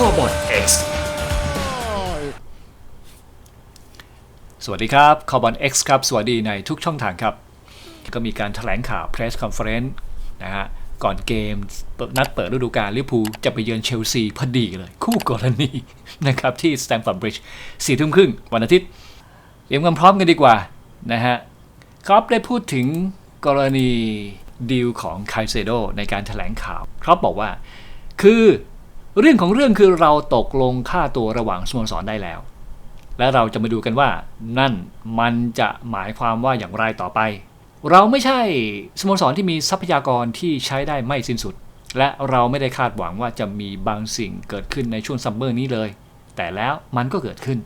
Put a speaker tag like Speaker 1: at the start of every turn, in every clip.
Speaker 1: คอบอล X สวัสดีครับคอบอล X ครับ สวัสดีในทุกช่องทางครับ ก็มีการถแถลงข่าว Press Conference นะฮะ ก่อนเกมนัดเปิดฤดูกาลลิเวอร์พูลจะไปเยือนเชลซีพอดีเลย คู่กรณีนะครับ ที่ Stamford Bridge สี่ทุ่มครึ่งวันอาทิตย์เตรียมความพร้อมกันดีกว่านะฮะครับได้พูดถึงกรณีดีลของไคเซโดในการถแถลงข่าวครับบอกว่า คือ เรื่องของเรื่องคือเราตกลงค่าตัวระหว่างสโมสรได้แล้ว และเราจะมาดูกันว่า นั่นมันจะหมายความว่าอย่างไรต่อไป เราไม่ใช่สโมสรที่มีทรัพยากรที่ใช้ได้ไม่สิ้นสุด และเราไม่ได้คาดหวังว่าจะมีบางสิ่งเกิดขึ้นในช่วงซัมเมอร์นี้เลย แต่แล้วมันก็เกิดขึ้น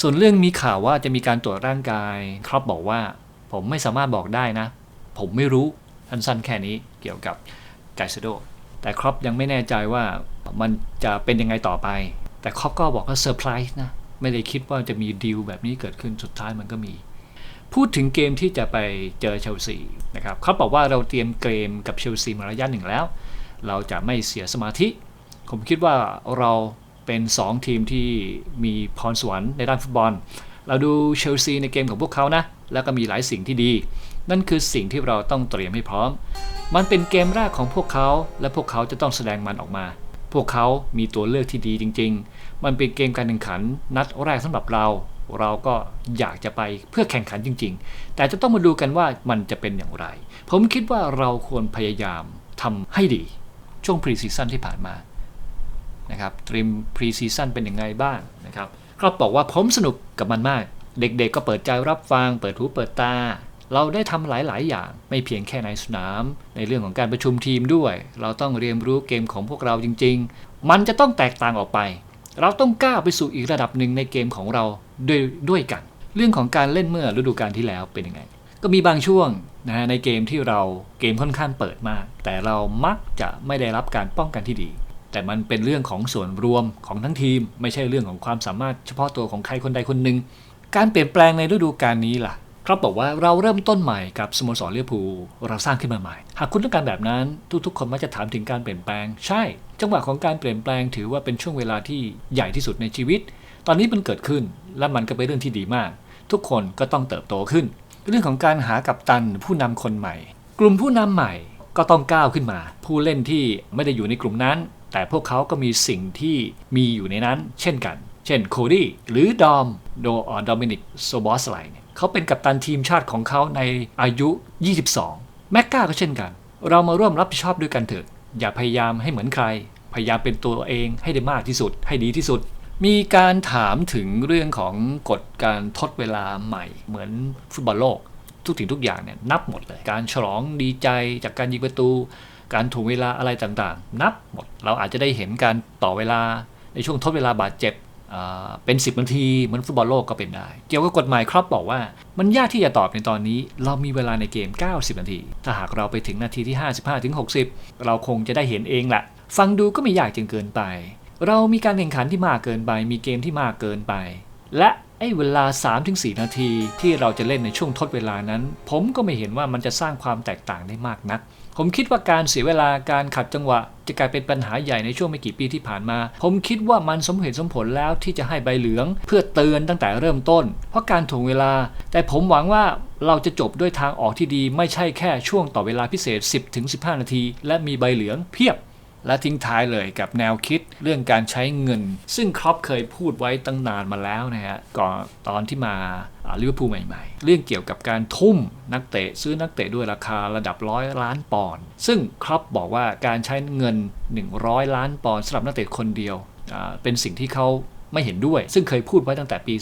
Speaker 1: ส่วนเรื่องมีข่าวว่าจะมีการตรวจร่างกายครับบอกว่า ผมไม่สามารถบอกได้นะ ผมไม่รู้สั้นๆแค่นี้เกี่ยวกับไกเซโดแต่ครอปยังไม่แน่ใจว่า มันจะเป็นยังไงต่อไป แต่ครอปก็บอกว่าเซอร์ไพรส์นะ ไม่ได้คิดว่าจะมีดีลแบบนี้เกิดขึ้นสุดท้ายมันก็มี พูดถึงเกมที่จะไปเจอเชลซีนะครับเขาบอกว่าเราเตรียมเกมกับเชลซีมาระยะหนึ่งแล้ว เราจะไม่เสียสมาธิ ผมคิดว่าเราเป็น 2 ทีมที่มีพรสวรรค์ในด้านฟุตบอล เราดูเชลซีในเกมของพวกเขานะ แล้วก็มีหลายสิ่งที่ดี นั่นคือสิ่งที่เราต้องเตรียมให้พร้อม มันเป็นเกมแรกของพวกเขา และพวกเขาจะต้องแสดงมันออกมา พวกเขามีตัวเลือกที่ดีจริง ๆ มันเป็นเกมการแข่งขันนัดแรกสำหรับเรา เราก็อยากจะไปเพื่อแข่งขันจริง ๆ แต่จะต้องมาดูกันว่ามันจะเป็นอย่างไร ผมคิดว่าเราควรพยายามทำให้ดี ช่วงพรีซีซั่นที่ผ่านมานะครับเตรียมพรีซีซั่นเป็นยังไงบ้างนะครับก็บอกว่าผมสนุกกับมันมาก เด็กๆก็เปิดใจรับฟัง เปิดหูเปิดตา เราได้ทำหลาย ๆ อย่าง ไม่เพียงแค่ในสนาม ในเรื่องของการประชุมทีมด้วย เราต้องเรียนรู้เกมของพวกเราจริง ๆ มันจะต้องแตกต่างออกไป เราต้องก้าวไปสู่อีกระดับหนึ่งในเกมของเราด้วยด้วยกัน เรื่องของการเล่นเมื่อฤดูกาลที่แล้วเป็นยังไง ก็มีบางช่วงนะฮะในเกมที่เราเกมค่อนข้างเปิดมาก แต่เรามักจะไม่ได้รับการป้องกันที่ดี แต่มันเป็นเรื่องของส่วนรวมของทั้งทีม ไม่ใช่เรื่องของความสามารถเฉพาะตัวของใครคนใดคนหนึ่งการเปลี่ยนแปลงในฤดูกาลนี้ล่ะ ครับบอกว่าเราเริ่มต้นใหม่กับสโมสรเลียพูเราสร้างขึ้นมาใหม่ หากคุณต้องการแบบนั้น ทุกๆ คนมักจะถามถึงการเปลี่ยนแปลง ใช่ จังหวะของการเปลี่ยนแปลงถือว่าเป็นช่วงเวลาที่ใหญ่ที่สุดในชีวิต ตอนนี้มันเกิดขึ้นและมันก็เป็นเรื่องที่ดีมาก ทุกคนก็ต้องเติบโตขึ้น เรื่องของการหากัปตันผู้นำคนใหม่ กลุ่มผู้นำใหม่ก็ต้องก้าวขึ้นมา ผู้เล่นที่ไม่ได้อยู่ในกลุ่มนั้น แต่พวกเขาก็มีสิ่งที่มีอยู่ในนั้น เช่นกัน เช่นโคดี้หรือดอมโดออดอมินิกโซบอสไลเนี่ย เขาเป็นกัปตันทีมชาติของเขาในอายุ 22 แม็กกาก็เช่นกัน เรามาร่วมรับผิดชอบด้วยกันเถิดอย่าพยายามให้เหมือนใคร พยายามเป็นตัวเองให้ได้มากที่สุด ให้ดีที่สุด มีการถามถึงเรื่องของกฎการทดเวลาใหม่ เหมือนฟุตบอลโลก ทุกสิ่งทุกอย่างเนี่ยนับหมดเลย การฉลองดีใจจากการยิงประตู การถ่วงเวลาอะไรต่างๆ นับหมด เราอาจจะได้เห็นการต่อเวลาในช่วงทดเวลาบาดเจ็บ เป็น 10 นาทีเหมือนฟุตบอลโลกก็เป็นได้ เกี่ยวกับกฎหมายครับบอกว่า มันยากที่จะตอบในตอนนี้ เรามีเวลาในเกม 90 นาที ถ้าหากเราไปถึงนาทีที่ 55ถึง60 เราคงจะได้เห็นเองแหละฟังดูก็ไม่ยากจนเกินไป เรามีการแข่งขันที่มากเกินไป มีเกมที่มากเกินไป และไอ้เวลา 3-4 นาทีที่เราจะเล่นในช่วงทดเวลานั้น ผมก็ไม่เห็นว่ามันจะสร้างความแตกต่างได้มากนัก ผมคิดว่าการเสียเวลาการขัดจังหวะ จะกลายเป็นปัญหาใหญ่ในช่วงไม่กี่ปีที่ผ่านมา ผมคิดว่ามันสมเหตุสมผลแล้วที่จะให้ใบเหลือง เพื่อเตือนตั้งแต่เริ่มต้น เพราะการถ่วงเวลา แต่ผมหวังว่าเราจะจบด้วยทางออกที่ดี ไม่ใช่แค่ช่วงต่อเวลาพิเศษ 10-15 นาที และมีใบเหลืองเพียบและทิ้งท้ายเลยกับแนวคิดเรื่องการใช้เงิน ซึ่งครอปเคยพูดไว้ตั้งนานมาแล้วนะฮะก่อนตอนที่มา ลิเวอร์พูลใหม่ๆ เรื่องเกี่ยวกับการทุ่มนักเตะซื้อนักเตะด้วยราคาระดับร้อยล้านปอนด์ซึ่งครอปบอกว่าการใช้เงิน 100 ล้านปอนด์สำหรับนักเตะคนเดียว เป็นสิ่งที่เขาไม่เห็นด้วย ซึ่งเคยพูดไว้ตั้งแต่ปี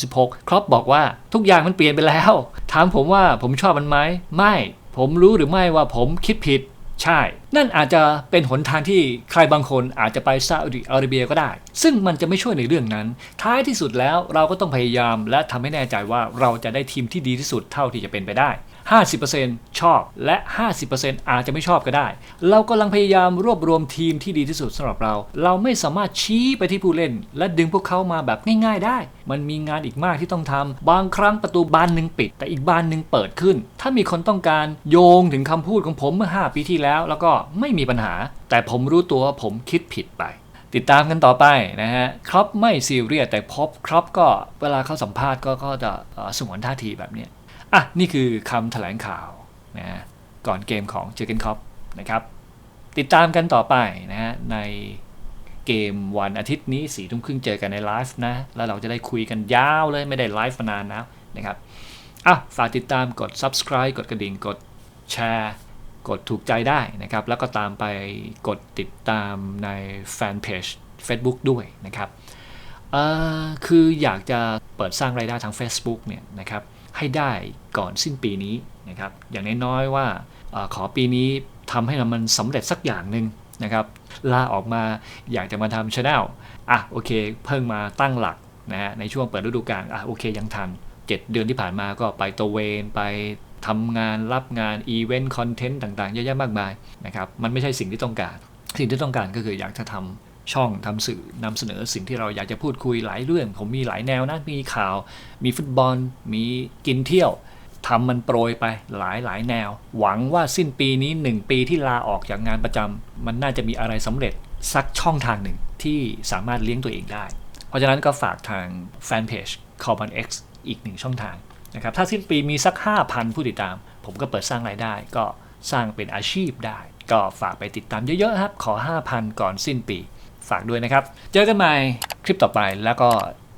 Speaker 1: 2016 ครอปบอกว่าทุกอย่างมันเปลี่ยนไปแล้ว ถามผมว่าผมชอบมันไหมไม่ ผมรู้หรือไม่ว่าผมคิดผิด ใช่ นั่นอาจจะเป็นหนทางที่ใครบางคนอาจจะไปซาอุดิอาระเบียก็ได้ ซึ่งมันจะไม่ช่วยในเรื่องนั้น ท้ายที่สุดแล้วเราก็ต้องพยายามและทำให้แน่ใจว่าเราจะได้ทีมที่ดีที่สุดเท่าที่จะเป็นไปได้ 50%ชอบและ 50%อาจจะไม่ชอบก็ได้ เรากำลังพยายามรวบรวมทีมที่ดีที่สุดสำหรับเรา เราไม่สามารถชี้ไปที่ผู้เล่น และดึงพวกเขามาแบบง่าย ๆ ได้ มันมีงานอีกมากที่ต้องทำบางครั้งประตูบานหนึ่งปิด แต่อีกบานหนึ่งเปิดขึ้น ถ้ามีคนต้องการโยงถึงคำพูดของผมเมื่อ 5 ปีที่แล้ว แล้วก็ไม่มีปัญหา แต่ผมรู้ตัวว่าผมคิดผิดไปติดตามกันต่อไปนะฮะ ครับไม่ซีเรียสแต่พบครับก็เวลาเขาสัมภาษณ์ก็ก็จะสงวนท่าทีแบบนี้ อะ นี่คือคำแถลงข่าวนะฮะก่อนเกมของเจอร์เกนคอปนะครับ ติดตามกันต่อไปนะฮะในเกมวันอาทิตย์นี้สี่ทุ่มครึ่งเจอกันในไลฟ์นะ แล้วเราจะได้คุยกันยาวเลยไม่ได้ไลฟ์มานานแล้วนะครับอะฝากติดตามกด subscribe กดกระดิ่งกดแชร์กดถูกใจได้นะครับ แล้วก็ตามไปกดติดตามในแฟนเพจ Facebook ด้วยนะครับเอ่อคืออยากจะเปิดสร้างรายได้ทาง Facebook เนี่ยนะครับ ให้ได้ก่อนสิ้นปีนี้นะครับอย่างน้อยๆว่าอขอปีนี้ทำให้มันสำเร็จสักอย่างหนึ่งนะครับลาออกมาอยากจะมาทำช anel อะโอเค เพิ่งมาตั้งหลักนะฮะในช่วงเปิดฤดูกาลอะโอเคยังทัน 7 เดือนที่ผ่านมาก็ไปตระเวนไปทำงานรับงานอีเวนต์คอนเทนต์ต่างๆเยอะแยะมากมายนะครับมันไม่ใช่สิ่งที่ต้องการ สิ่งที่ต้องการก็คืออยากจะทำ ช่องทำสื่อนำเสนอสิ่งที่เราอยากจะพูดคุยหลายเรื่อง ผมมีหลายแนวนะมีข่าว มีฟุตบอล มีกินเที่ยวทำมันโปรยไปหลายหลายแนว หวังว่าสิ้นปีนี้ 1 ปีที่ลาออกจากงานประจำมันน่าจะมีอะไรสำเร็จสักช่องทางหนึ่งที่สามารถเลี้ยงตัวเองได้ เพราะฉะนั้นก็ฝากทางแฟนเพจ c o r b a n X อีกหนึ่งช่องทางนะครับถ้าสิ้นปีมีสัก 5,000 ผู้ติดตาม ผมก็เปิดสร้างรายได้ ก็สร้างเป็นอาชีพได้ ก็ฝากไปติดตามเยอะๆครับ ขอ 5,000 ก่อนสิ้นปี ฝากด้วยนะครับ เจอกันใหม่คลิปต่อไปแล้วก็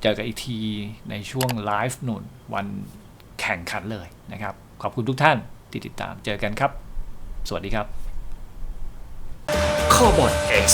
Speaker 1: เจอกันอีกทีในช่วงไลฟ์นุ่นวันแข่งขันเลยนะครับ ขอบคุณทุกท่านที่ติดตามเจอกันครับ สวัสดีครับ
Speaker 2: Carbon X